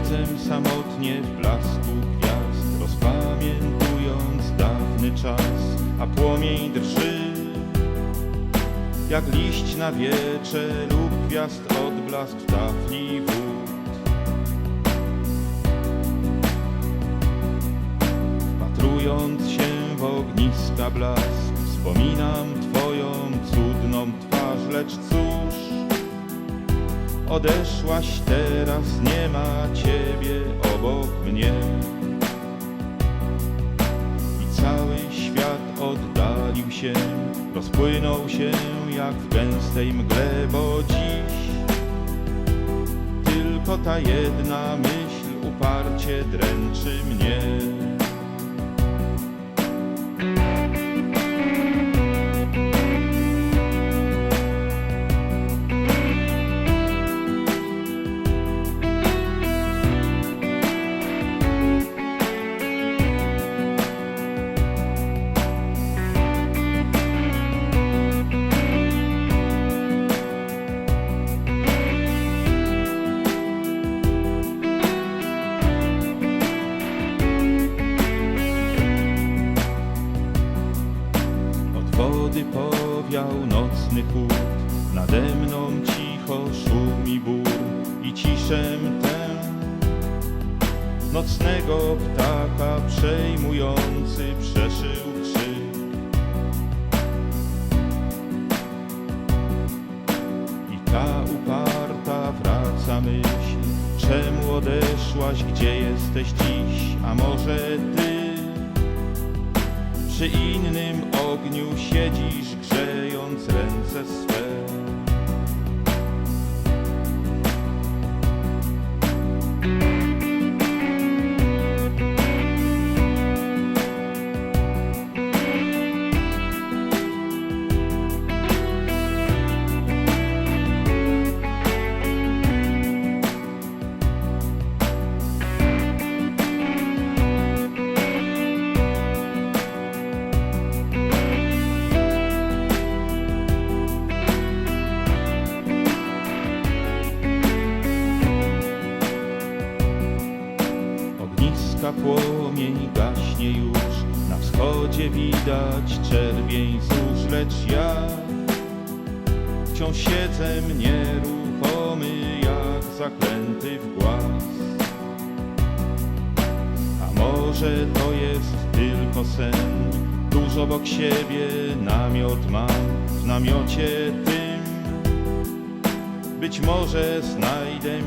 Siedzę samotnie w blasku gwiazd, rozpamiętując dawny czas, a płomień drży. Jak liść na wietrze lub gwiazd odblask w tafli wód. Wpatrując się w ogniska blask, odeszłaś teraz, nie ma Ciebie obok mnie. I cały świat oddalił się, rozpłynął się jak w gęstej mgle, bo dziś tylko ta jedna myśl uparcie dręczy mnie. Wody powiał nocny chód, nade mną cicho szumi bór i ciszę tę nocnego ptaka przejmujący przeszył krzyk. I ta uparta wraca myśl, czemu odeszłaś, gdzie jesteś dziś, a może ty? Przy innym ogniu siedzisz, grzejąc ręce swe. Płomień gaśnie już, na wschodzie widać czerwień złóż, lecz ja wciąż siedzę nieruchomy jak zaklęty w głaz. A może to jest tylko sen, tuż obok siebie namiot mam, w namiocie tym być może znajdę